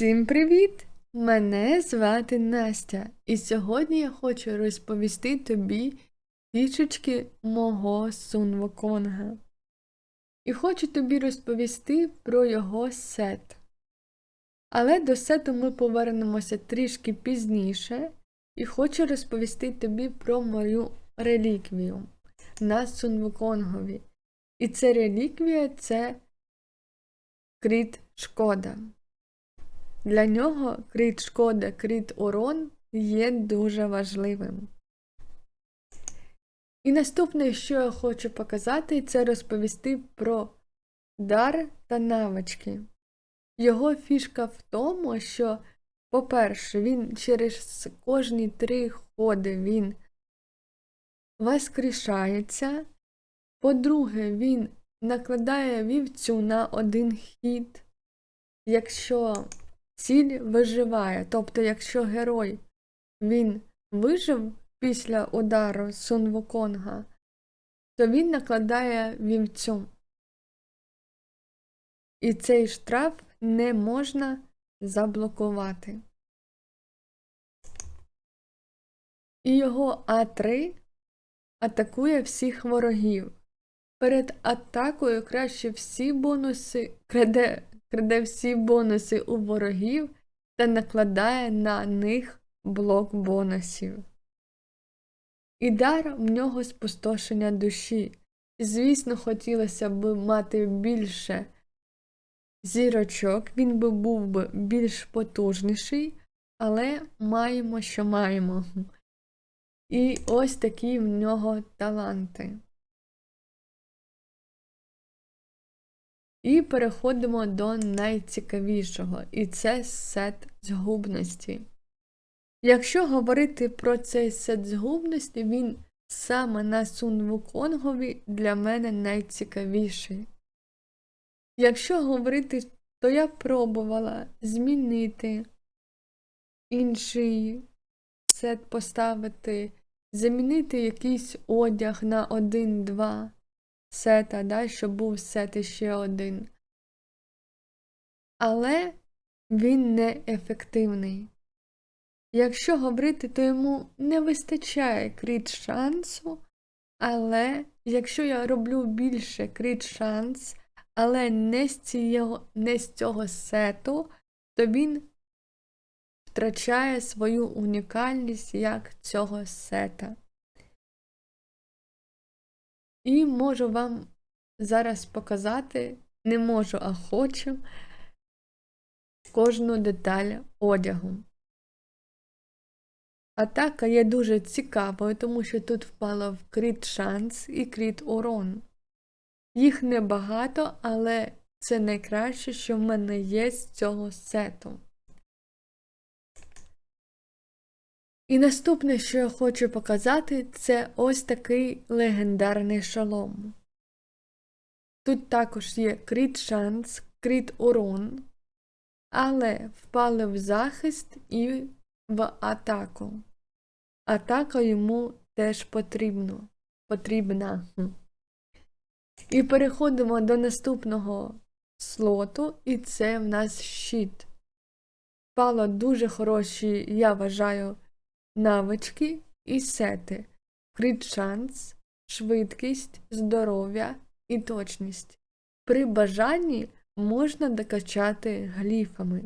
Всім привіт! Мене звати Настя, і сьогодні я хочу розповісти тобі фішечки мого Сунвоконга. І хочу тобі розповісти про його сет. Але до сету ми повернемося трішки пізніше, і хочу розповісти тобі про мою реліквію на Сунвоконгові. І ця реліквія це кріт шкода. Для нього крит шкода, крит урон є дуже важливим. І наступне, що я хочу показати, це розповісти про дар та навички. Його фішка в тому, що, по-перше, він через кожні три ходи він воскрешається. По-друге, він накладає вівцю на один хід. Якщо ціль виживає. Тобто, якщо герой він вижив після удару Сунвоконга, то він накладає вівцю. І цей штраф не можна заблокувати. І його А3 атакує всіх ворогів. Перед атакою краще всі бонуси краде краде всі бонуси у ворогів та накладає на них блок бонусів. І дар в нього спустошення душі. Звісно, хотілося б мати більше зірочок, він би був би більш потужніший, але маємо, що маємо. І ось такі в нього таланти. І переходимо до найцікавішого, і це сет згубності. Якщо говорити про цей сет згубності, він саме на Сунвуконгові для мене найцікавіший. Якщо говорити, то я пробувала змінити інший сет поставити, замінити якийсь одяг на 1-2 сета, да, щоб був сет іще один. Але він не ефективний. Якщо говорити, то йому не вистачає кріт шансу, але якщо я роблю більше кріт шанс, але не з, цього, не з цього сету, то він втрачає свою унікальність як цього сета. І можу вам зараз показати, не можу, а хочу кожну деталь одягу. Атака є дуже цікавою, тому що тут впало в кріт шанс і кріт урон. Їх небагато, але це найкраще, що в мене є з цього сету. І наступне, що я хочу показати, це ось такий легендарний шолом. Тут також є кріт шанс, кріт урон, але впали в захист і в атаку. Атака йому теж потрібно, потрібна. І переходимо до наступного слоту, і це в нас щит. Впало дуже хороші, я вважаю, навички і сети, крит шанс, швидкість, здоров'я і точність. При бажанні можна докачати гліфами.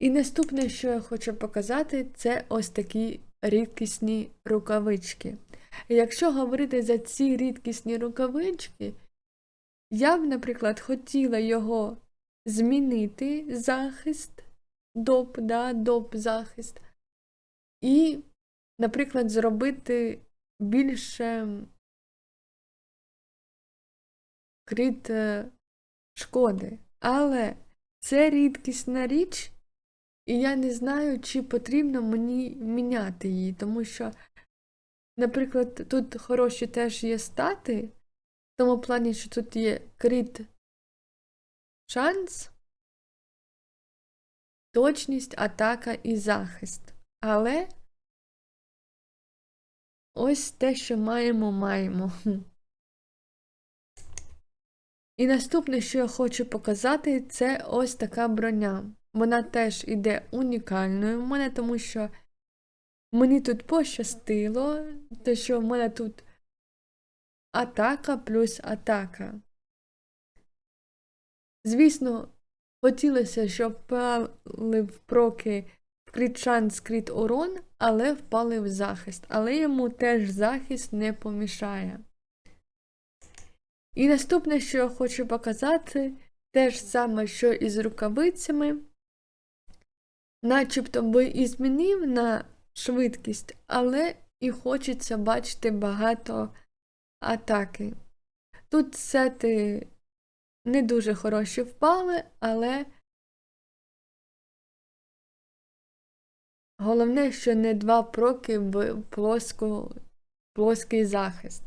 І наступне, що я хочу показати, це ось такі рідкісні рукавички. Якщо говорити за ці рідкісні рукавички, я б, наприклад, хотіла його змінити захист, доп, да, доп захист, і, наприклад, зробити більше крит е, шкоди. Але це рідкісна річ, і я не знаю, чи потрібно мені міняти її, тому що, наприклад, тут хороші теж є стати, в тому плані, що тут є крит шанс, точність, атака і захист. Але ось те, що маємо, маємо. І наступне, що я хочу показати, це ось така броня. вона теж іде унікальною в мене, тому що мені тут пощастило, те, що в мене тут атака плюс атака. Звісно, хотілося, щоб впали в проки шанс, крит урон, але впали в захист. Але йому теж захист не помішає. І наступне, що я хочу показати, те ж саме, що і з рукавицями. Начебто би і змінив на швидкість, але і хочеться бачити багато атаки. Тут сети не дуже хороші впали, але головне, що не два проки в плоску, плоский захист.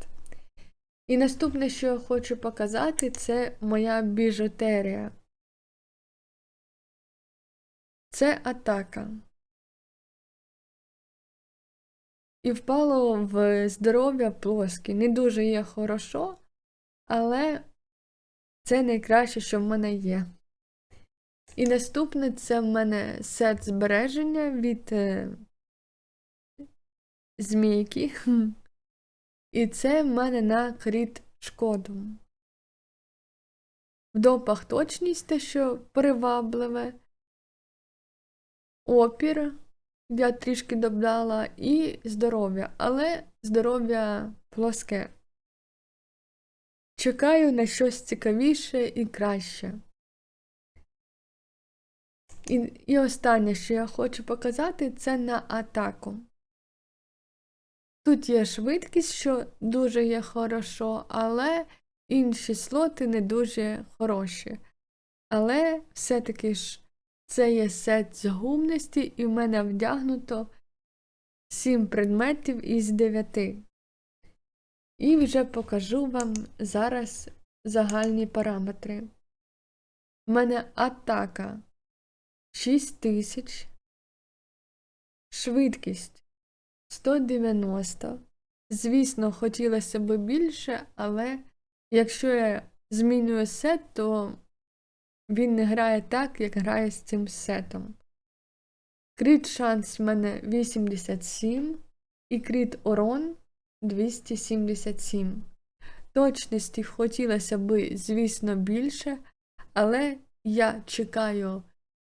І наступне, що я хочу показати, це моя біжутерія. Це атака. І впало в здоров'я плоске. Не дуже є хорошо, але це найкраще, що в мене є. І наступне це в мене сет збереження від е, змійки. І це в мене на кріт шкоду. В допах точність те, що привабливе, опір я трішки додала, і здоров'я, але здоров'я плоске. Чекаю на щось цікавіше і краще. І, і останнє, що я хочу показати, це на атаку. Тут є швидкість, що дуже є хорошо, але інші слоти не дуже хороші. Але все-таки ж це є сет з гумності, і в мене вдягнуто 7 предметів із 9. І вже покажу вам зараз загальні параметри. У мене атака 6000, швидкість 190. Звісно, хотілося б більше, але якщо я змінюю сет, то він не грає так, як грає з цим сетом. Кріт шанс в мене 87 і кріт урон 277. Точності хотілося б, звісно, більше, але я чекаю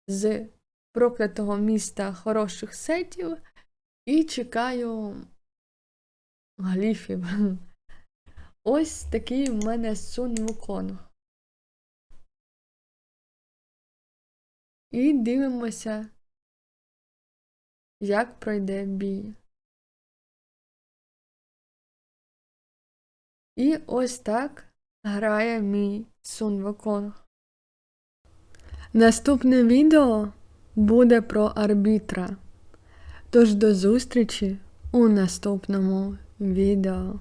з проклятого міста хороших сетів і чекаю гліфів. Ось такий в мене Сун Вуконг. І дивимося, як пройде бій. І ось так грає мій Сун Вуконг. Наступне відео буде про арбітра. Тож до зустрічі у наступному відео.